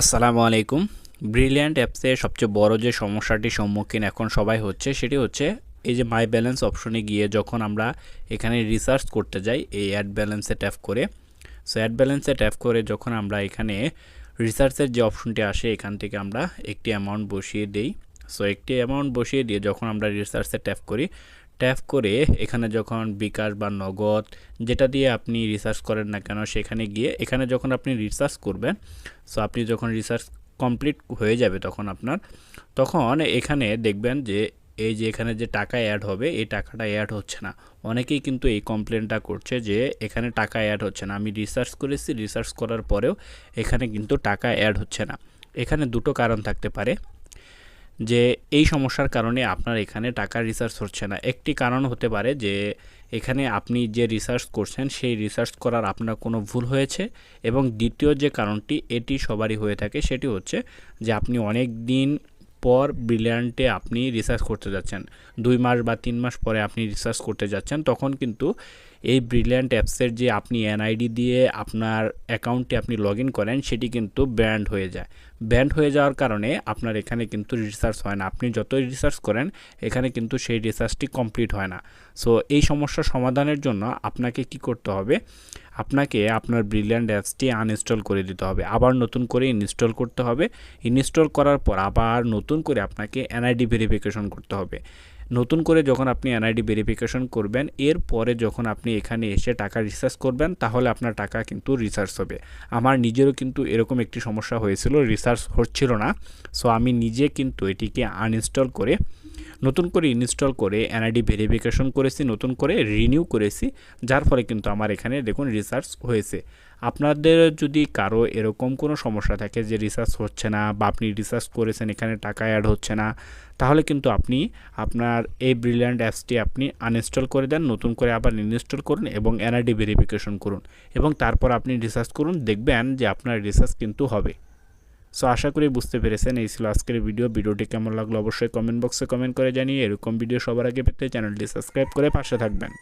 আসসালামু আলাইকুম। ব্রিলিয়ান্ট অ্যাপসে সবচেয়ে বড় যে সমস্যাটির সম্মুখীন এখন সবাই হচ্ছে, সেটি হচ্ছে এই যে মাই ব্যালেন্স অপশনে গিয়ে যখন আমরা এখানে রিসার্চ করতে যাই, এই অ্যাড ব্যালেন্সে ট্যাপ করে। সো অ্যাড ব্যালেন্সে ট্যাপ করে যখন আমরা এখানে রিসার্চের যে অপশনটি আসে, এখান থেকে আমরা একটি অ্যামাউন্ট বসিয়ে দিই। সো একটি অ্যামাউন্ট বসিয়ে দিয়ে যখন আমরা রিসার্চে ট্যাপ করি ট্যাপ করে এখানে যখন বিকাশ বা নগদ যেটা দিয়ে আপনি রিসার্চ করেন না কেন সেখানে গিয়ে এখানে যখন আপনি রিসার্চ করবেন সো আপনি যখন রিসার্চ কমপ্লিট হয়ে যাবে তখন আপনার, তখন এখানে দেখবেন যে এই যে এখানে যে টাকা অ্যাড হবে, এই টাকাটা অ্যাড হচ্ছে না। অনেকেই কিন্তু এই কমপ্লেনটা করছে যে এখানে টাকা অ্যাড হচ্ছে না। আমি রিসার্চ করেছি রিসার্চ করার পরেও এখানে কিন্তু টাকা অ্যাড হচ্ছে না। এখানে দুটো কারণ থাকতে পারে। যে এই সমস্যার কারণে আপনার এখানে টাকা রিসার্চ হচ্ছে না। একটি কারণ হতে পারে যে এখানে আপনি যে রিসার্চ করছেন, সেই রিসার্চ করার আপনার কোনো ভুল হয়েছে এবং দ্বিতীয় যে কারণটি এটি সবারই হয়ে থাকে সেটি হচ্ছে যে আপনি অনেক দিন পর ব্রিলিয়ান্টে আপনি রিসার্চ করতে যাচ্ছেন। দুই মাস বা তিন মাস পরে আপনি রিসার্চ করতে যাচ্ছেন, তখন কিন্তু এই ব্রিলিয়ান্ট অ্যাপসের যে আপনি এনআইডি দিয়ে আপনার অ্যাকাউন্টে আপনি লগ করেন, সেটি কিন্তু ব্যান্ড হয়ে যায়। ব্যান্ড হয়ে যাওয়ার কারণে আপনার এখানে কিন্তু রিসার্চ হয় না। আপনি যতই রিসার্চ করেন, এখানে কিন্তু সেই রিসার্চটি কমপ্লিট হয় না। সো এই সমস্যার সমাধানের জন্য আপনাকে কি করতে হবে? আপনাকে আপনার ব্রিলিয়ান্ট অ্যাপসটি আনইনস্টল করে দিতে হবে। আবার নতুন করে ইনস্টল করতে হবে। ইনস্টল করার পর আবার নতুন করে আপনাকে এনআইডি ভেরিফিকেশন করতে হবে। নতুন করে যখন আপনি এনআইডি ভেরিফিকেশন করবেন, এরপরে যখন আপনি এখানে এসে টাকা রিসার্চ করবেন, তাহলে আপনার টাকা কিন্তু রিসার্চ হবে। আমার নিজেরও কিন্তু এরকম একটি সমস্যা হয়েছিল রিসার্চ হচ্ছিল না। সো আমি নিজে কিন্তু এটিকে আনইনস্টল করে নতুন করে ইনস্টল করে এনআইডি ভেরিফিকেশন করেছি, নতুন করে রিনিউ করেছি, যার ফলে কিন্তু আমার এখানে দেখুন রিসার্চ হয়েছে। আপনাদের যদি কারও এরকম কোনো সমস্যা থাকে যে রিসার্চ হচ্ছে না বা আপনি রিসার্চ করেছেন, এখানে টাকা অ্যাড হচ্ছে না, তাহলে কিন্তু আপনি আপনার এই ব্রিলিয়ান্ট অ্যাপসটি আপনি আনইনস্টল করে দেন, নতুন করে আবার ইনস্টল করুন এবং এনআইডি ভেরিফিকেশন করুন এবং তারপর আপনি রিসার্চ করুন, দেখবেন যে আপনার রিসার্চ কিন্তু হবে। সো আশা করি বুঝতে পেরেছেন এই ছিল আজকের ভিডিও ভিডিওটি কেমন লাগল অবশ্যই কমেন্ট বক্সে কমেন্ট করে জানিয়ে এরকম ভিডিও সবার আগে পেতে চ্যানেলটি সাবস্ক্রাইব করে পাশে থাকবেন।